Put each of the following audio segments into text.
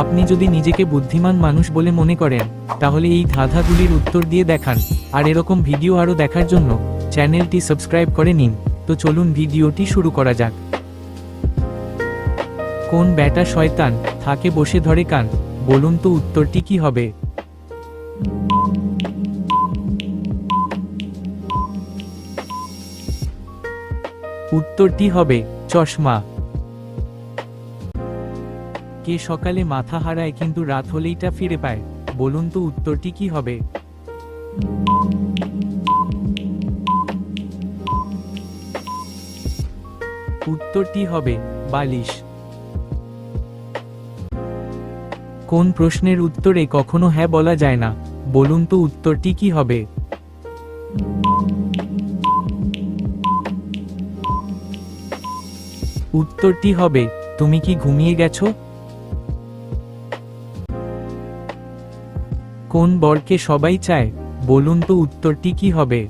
আপনি যদি নিজেকে বুদ্ধিমান মানুষ বলে মনে করেন, তাহলে এই ধাঁধাগুলির উত্তর দিয়ে দেখান। আর এরকম ভিডিও আরও দেখার জন্য চ্যানেলটি সাবস্ক্রাইব করে নিন। তো চলুন ভিডিওটি শুরু করা যাক। কোন ব্যাটা শয়তান? থাকে বসে ধরে কান। বলুন তো উত্তরটি কি হবে? উত্তরটি হবে, চশমা। কে সকালে মাথা হারায় কিন্তু রাত হলেই তা ফিরে পায়। বলুন তো উত্তরটি কি হবে? উত্তরটি হবে বালিশ। কোন প্রশ্নের উত্তরে কখনো হ্যাঁ বলা যায় না। বলুন তো উত্তরটি কি হবে? উত্তরটি হবে, তুমি কি ঘুমিয়ে গেছো? কোন বরকে সবাই চায়? বলুন তো উত্তরটি কি হবে?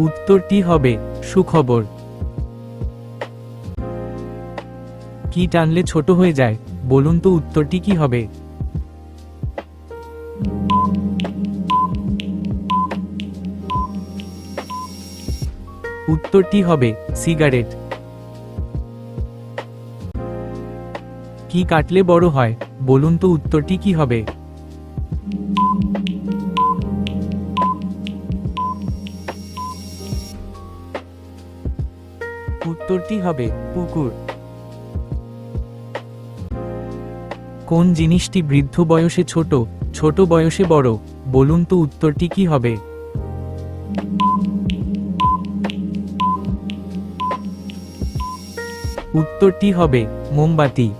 উত্তরটি হবে, সুখবর। কি টানলে ছোট হয়ে যায়? বলুন তো উত্তরটি কি হবে? উত্তরটি হবে, সিগারেট। কি কাটলে বড় হয়? বলুন তো উত্তরটি কি হবে? উত্তরটি হবে পুকুর। কোন জিনিসটি বৃদ্ধ বয়সে ছোট ছোট বয়সে বড়? বলুন তো উত্তরটি কি হবে? উত্তরটি হবে মোমবাতি।